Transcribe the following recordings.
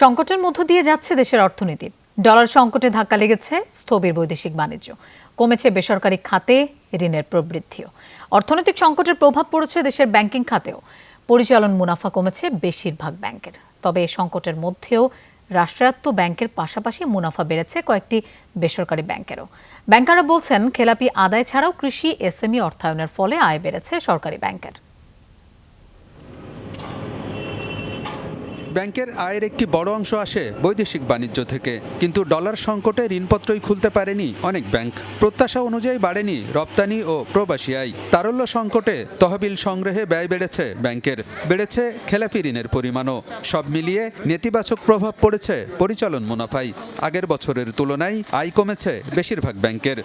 সংকটের মধ্য দিয়ে যাচ্ছে দেশের অর্থনীতি। ডলার সংকটে ধাক্কা লেগেছে স্থবির বৈদেশিক বাণিজ্য। কমেছে বেসরকারি খাতে ঋণের প্রবৃদ্ধিও। অর্থনৈতিক সংকটের প্রভাব পড়েছে দেশের ব্যাংকিং খাতেও। পরিচালন মুনাফা কমেছে বেশিরভাগ ব্যাংকের। তবে এই সংকটের মধ্যেও রাষ্ট্রায়ত্ত ব্যাংকের পাশাপাশি মুনাফা বেড়েছে কয়েকটি বেসরকারি ব্যাংকেরও। ব্যাংকাররা বলছেন, খেলাপি আদায় ছাড়াও কৃষি, এসএমই অর্থায়নের ফলে আয় বেড়েছে সরকারি ব্যাংকের। ব্যাংকের আয়ের একটি বড় অংশ আসে বৈদেশিক বাণিজ্য থেকে। কিন্তু ডলার সংকটে ঋণপত্রই খুলতে পারেনি অনেক ব্যাংক। প্রত্যাশা অনুযায়ী বাড়েনি রপ্তানি ও প্রবাসী আয়। তারল্য সংকটে তহবিল সংগ্রহে ব্যয় বেড়েছে ব্যাংকের। বেড়েছে খেলাপি ঋণের পরিমাণও। সব মিলিয়ে নেতিবাচক প্রভাব পড়েছে পরিচালন মুনাফায়। আগের বছরের তুলনায় আয় কমেছে বেশিরভাগ ব্যাংকের।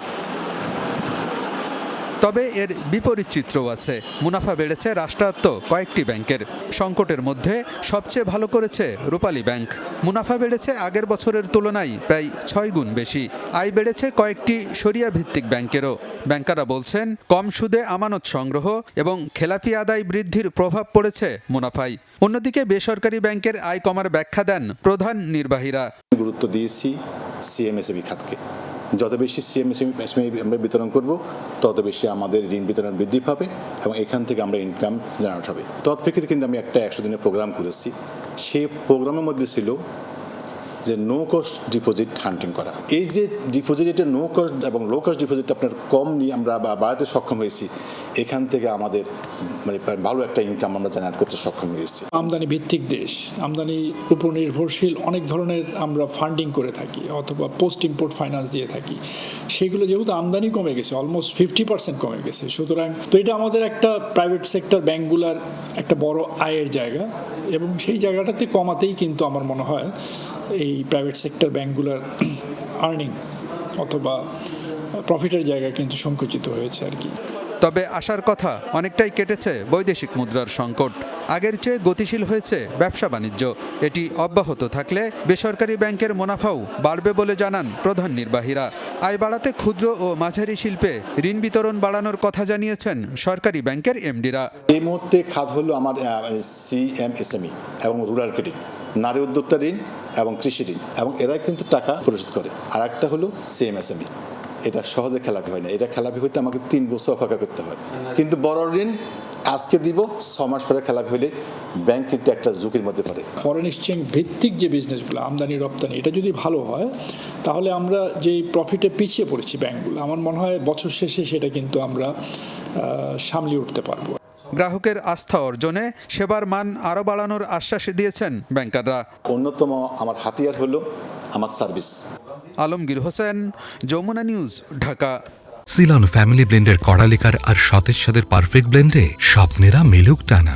তবে এর বিপরীত চিত্রও আছে। মুনাফা বেড়েছে রাষ্ট্রায়ত্ত কয়েকটি ব্যাংকের। সংকটের মধ্যে সবচেয়ে ভালো করেছে রূপালী ব্যাংক। মুনাফা বেড়েছে আগের বছরের তুলনায় প্রায় ছয় গুণ বেশি। আয় বেড়েছে কয়েকটি সরিয়া ভিত্তিক ব্যাংকেরও। ব্যাংকাররা বলছেন, কম সুদে আমানত সংগ্রহ এবং খেলাপি আদায় বৃদ্ধির প্রভাব পড়েছে মুনাফায়। অন্যদিকে বেসরকারি ব্যাংকের আয় কমার ব্যাখ্যা দেন প্রধান নির্বাহীরা। গুরুত্ব দিয়েছি সিএমএসএমই খাতকে। যত বেশি সিএমএসএমই আমরা বিতরণ করব, তত বেশি আমাদের ঋণ বিতরণ বৃদ্ধি পাবে এবং এখান থেকে আমরা ইনকাম জেনারেট হবে। তৎপ্রেক্ষিতে কিন্তু আমি একটা একশো দিনের প্রোগ্রাম করেছি সেই প্রোগ্রামের মধ্যে ছিল যে নো কস্ট ডিপোজিট হান্টিং করা। এই যে ডিপোজিট নো কস্ট এবং লো কস্ট ডিপোজিট আপনার কম নিয়ে আমরা বাড়াতে সক্ষম হয়েছি, এখান থেকে আমাদের মানে ভালো একটা ইনকাম আমরা জেনারেট করতে সক্ষম হয়েছি। আমদানি ভিত্তিক দেশ, আমদানি উপর নির্ভরশীল অনেক ধরনের আমরা ফান্ডিং করে থাকি অথবা পোস্ট ইম্পোর্ট ফাইন্যান্স দিয়ে থাকি। সেগুলো যেহেতু আমদানি কমে গেছে অলমোস্ট ফিফটি পার্সেন্ট কমে গেছে। সুতরাং তো এটা আমাদের একটা প্রাইভেট সেক্টর ব্যাঙ্কগুলার একটা বড় আয়ের জায়গা এবং সেই জায়গাটাতে কমাতেই কিন্তু আমার মনে হয় এই প্রাইভেট সেক্টর ব্যাঙ্কগুলার আর্নিং অথবা প্রফিটের জায়গা কিন্তু সংকুচিত হয়েছে আর কি। তবে আসার কথা অনেকটাই কেটেছে বৈদেশিক মুদ্রার সংকট। আগের চেয়ে গতিশীল হয়েছে ব্যবসা বাণিজ্য। এটি অব্যাহত থাকলে বেসরকারি ব্যাংকের মুনাফাও বাড়বে বলে জানান প্রধান নির্বাহীরা। আয় বাড়াতে ক্ষুদ্র ও মাঝারি শিল্পে ঋণ বিতরণ বাড়ানোর কথা জানিয়েছেন সরকারি ব্যাংকের এমডিরা। এই মুহূর্তে খাত হলো আমার সিএমএসএমই এবং রুরাল ক্রেডিট নারী উদ্যোক্তা ঋণ এবং কৃষি ঋণ। এবং এরাই কিন্তু টাকা পরিশোধ করে। আর একটা হলো সিএমএসএমই এটা সহজে খেলাপি হয় না। এটা খেলাপি হইতে আমাকে তিন বছর অপেক্ষা করতে হয়। কিন্তু বড় ঋণ আজকে দিব, ছ মাস পরে খেলাপি হলে ব্যাংক কিন্তু একটা ঝুঁকির মধ্যে পড়ে। ফরেন এক্সচেঞ্জ ভিত্তিক যে বিজনেসগুলো আমদানি, রপ্তানি, এটা যদি ভালো হয়, তাহলে আমরা যেই প্রফিটে পিছিয়ে পড়েছি ব্যাংকগুলো, আমার মনে হয় বছর শেষে সেটা কিন্তু আমরা সামলিয়ে উঠতে পারব। গ্রাহকের আস্থা অর্জনে সেবার মান আরও বাড়ানোর আশ্বাস দিয়েছেন ব্যাংকাররা। অন্যতম আমার হাতিয়ার হলো আমার service. Alamgir Hossain Jamuna news Dhaka. Ceylon family ব্লেন্ডের কড়ালিকার আর সতেজ সাদের পারফেক্ট ব্লেন্ডে স্বপ্নেরা মিলুক টানা।